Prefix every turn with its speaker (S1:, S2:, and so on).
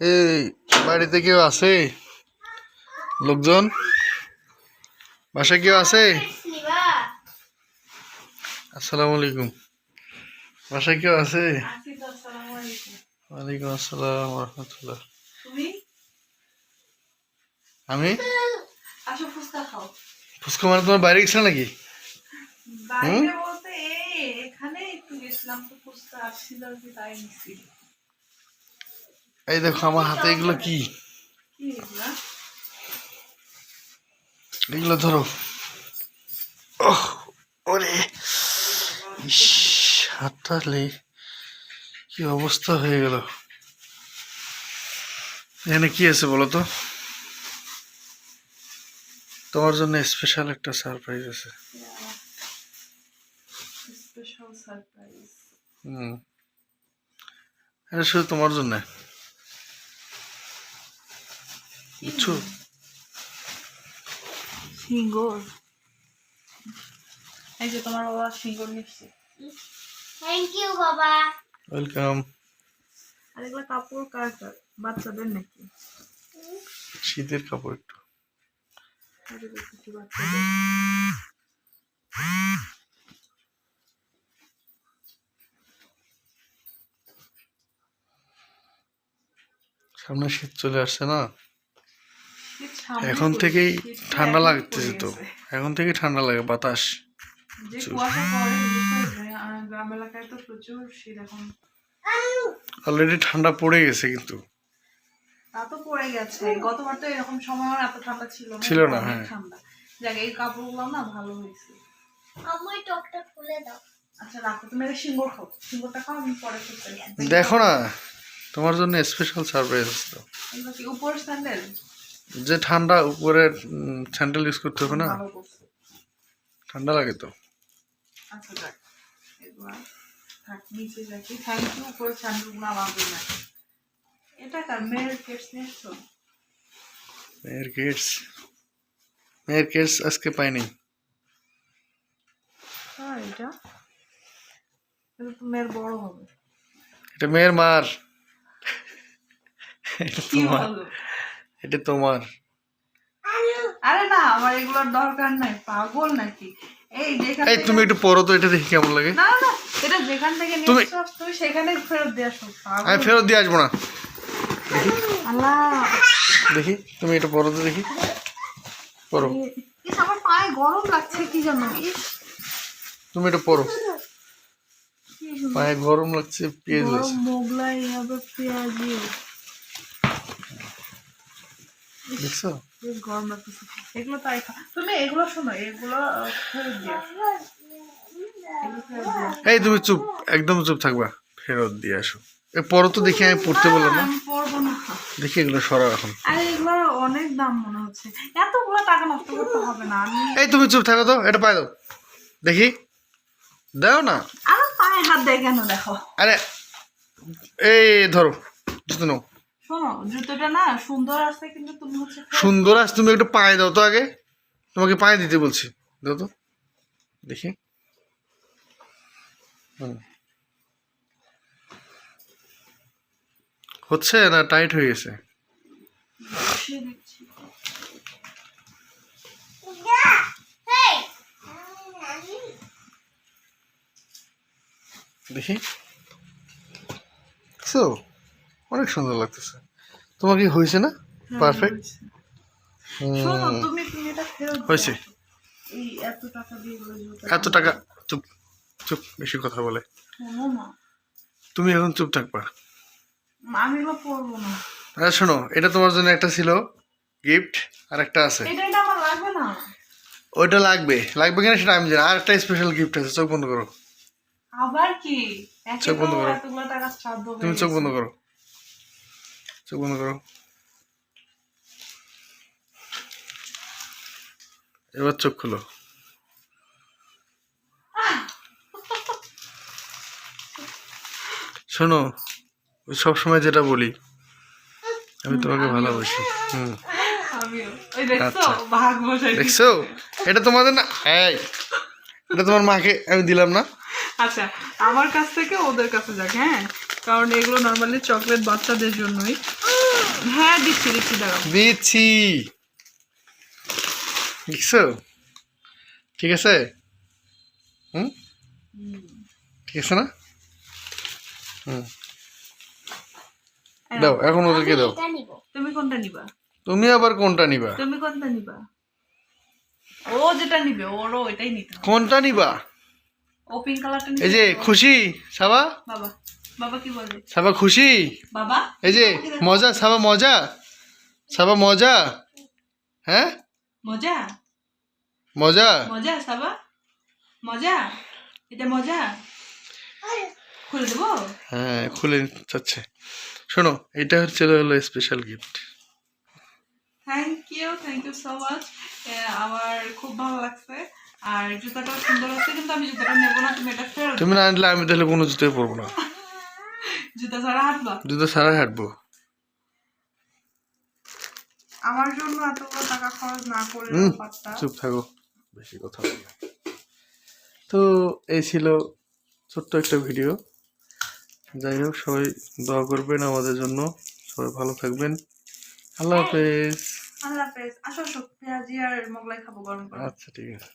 S1: এই বাড়িতে কেউ আছে? লোকজন? বাসায় কেউ আছে? আসসালামু আলাইকুম। বাসায় কেউ আছে? ওয়ালাইকুম আসসালাম রহমতুল্লাহ। আমি?
S2: ফুচকা
S1: মানে তোমার বাইরে গেছিল নাকি?
S2: বাইরে বলতে এখানে একটু গেছিলাম তো ফুচকা আসছিল কি তাই নিছি।
S1: এই দেখো আমার হাতে এগুলো কি?
S2: এগুলো
S1: ধরো। ওরে। হাতটা কি অবস্থা হয়ে গেল। এখানে কি আছে বলো তো? তোমার জন্য স্পেশাল একটা সারপ্রাইজ আছে।
S2: স্পেশাল সারপ্রাইজ
S1: হুম। এটা শুধু তোমার জন্য। বুঝছ
S2: সিঙ্গর এই যে তোমার বাবা সিঙ্গর নিচ্ছে
S3: থ্যাংক ইউ বাবা।
S1: ওয়েলকাম
S2: আর এগুলো কাপড় কার কার? বাচ্চাদের নাকি?
S1: শীতের কাপড় একটু। সামনে শীত চলে আসছে না? এখন থেকেই ঠান্ডা লাগছে তো। এখন থেকেই ঠান্ডা লাগে বাতাস। অলরেডি ঠান্ডা পড়ে গেছে কিন্তু।
S2: তা পড়ে গেছে। গতবার তো এরকম সময় এত ঠান্ডা ছিল না
S1: ছিল না, হ্যাঁ।
S2: যাক এই কাপড়গুলো না ভালো হয়েছে।
S3: আমার টকটা খুলে দাও।
S2: আচ্ছা রাখো। তুমি এটা সিঙ্গর খাও। সিঙ্গরটা খাও আমি পরে করতে
S1: দেখো না তোমার জন্য স্পেশাল সারপ্রাইজ আছে তো।
S2: উপর স্যান্ডেল?
S1: যে ঠান্ডা উপরে স্যান্ডেল ইউজ করতে হবে না? ঠান্ডা লাগে তো।
S2: আচ্ছা কার মেয়ের কেটস
S1: মেয়ের আজকে পাইনি।
S2: হ্যাঁ এটা। মেয়ের
S1: মার। এটা তোমার এটা তোমার।
S2: আরে না আমার এগুলোর দরকার নাই পাগল নাকি? এই যেখান
S1: এই তুমি একটু পরো তো এটা দেখি কেমন লাগে?
S2: না না এটা যেখান থেকে নিয়ে
S1: তুমি-
S2: তুমি সেখানে ফেরত দিয়ে আসো
S1: আমি ফেরত দিয়ে আসব না।
S2: আল্লাহ।
S1: দেখি তুমি এটা পরো তো দেখি। পরো।
S2: আমার পায়ে গরম লাগছে কি জানো?
S1: তুমি এটা পরো। পায়ে গরম লাগছে পেঁয়াজ
S2: মোগলাই আবার পেঁয়াজি
S1: দেখছ?
S2: বেশ গরম লাগতেছে। এগুলো তাই তুমি এগুলো শোনো এগুলো ফেরত।
S1: এই তুমি চুপ একদম চুপ থাকবা। ফেরত দিয়ে আসো। এ পরো তো দেখি আমি পড়তে বললাম না। দেখি এগুলো সরাও এখন।
S2: আরে এগুলো অনেক দাম মনে হচ্ছে। এতগুলো টাকা নষ্ট করতে হবে না আমি
S1: এই তুমি চুপ থাকো তো এটা পাই দাও। দেখি। দাও না।
S2: আমার পায়ে হাত দেয় কেন দেখো।
S1: আরে এই ধরো জুতো নাও।
S2: না সুন্দর আছে কিন্তু তুমি
S1: সুন্দর আজ তুমি একটু পায়ে দাও তো আগে। তোমাকে পায়ে দিতে বলছি। দাও তো। দেখি। হচ্ছে না? টাইট হয়ে গেছে। দেখি। দেখছ? অনেক সুন্দর লাগতেছে। তোমার কি হয়েছে না? পারফেক্ট
S2: হ্যাঁ,
S1: হয়েছে।
S2: এত টাকা
S1: চুপ চুপ বেশি কথা বলে। তুমি এখন চুপ থাকবা। আচ্ছা শোনো এটা তোমার জন্য একটা ছিল গিফট আর একটা আছে। ওইটা লাগবে। লাগবে কিনা সেটা আমি জানি আর একটা স্পেশাল গিফট আছে চোখ বন্ধ করো।
S2: আবার কি?
S1: চোখ বন্ধ করো।
S2: হয়ে
S1: তুমি চোখ বন্ধ করো। চোখ বন্ধ করো। এবার চোখ খুলো। শোনো ওই সবসময় যেটা বলি আমি তোমাকে ভালোবাসি। হুম। আচ্ছা। দেখছ? এটা তোমাদের না? এই এটা তোমার মাকে আমি দিলাম না?
S2: আচ্ছা আমার কাছ থেকে ওদের কাছে যাক হ্যাঁ? কারণ এগুলো নর্মালি চকলেট বাচ্চাদের জন্যই। হ্যাঁ দিচ্ছি দিচ্ছি দাঁড়াও।
S1: দিচ্ছি। দেখছ? ঠিক আছে? হুম? ঠিক আছে না? হুম। দাও এখন ওদেরকে দাও।
S2: তুমি কোনটা নিবা?
S1: তুমি আবার কোনটা নিবা?
S2: তুমি কোনটা নিবা? ও যেটা নিবে ওরও ওইটাই নিতে
S1: কোনটা নিবা?
S2: ও পিঙ্ক কালারটা
S1: এই যে খুশি সাবা?
S2: বাবা। বাবা কি বলে?
S1: সাবা খুশি?
S2: বাবা?
S1: এই যে মজা সাবা মজা? সাবা মজা? হ্যাঁ?
S2: মজা?
S1: মজা?
S2: মজা সাবা? মজা? এটা মজা? খুলে দেবো?
S1: হ্যাঁ খুলে চাচ্ছে শোনো এটা হচ্ছে হলো special gift
S2: thank you thank you so much আমার খুব ভালো লাগছে। আর জুতাটাও সুন্দর আছে কিন্তু আমি জুতাটা নেব না তুমি এটা ফেরত
S1: তুমি না আনলে আমি তাহলে কোনো জুতোই পরবো না।
S2: জুতা ছাড়া হাঁটবা?
S1: জুতো সারাই হাঁটবো।
S2: আমার জন্য এতগুলো টাকা খরচ না করে।
S1: চুপ থাকো। বেশি কথা বলো তো এই ছিল ছোট্ট একটা ভিডিও। যাই হোক সবাই দোয়া করবেন আমাদের জন্য। সবাই ভালো থাকবেন। আল্লাহ হাফেজ।
S2: আল্লাহ হাফেজ। আসো পেঁয়াজি আর মোগলাই খাব গরম
S1: আচ্ছা ঠিক আছে।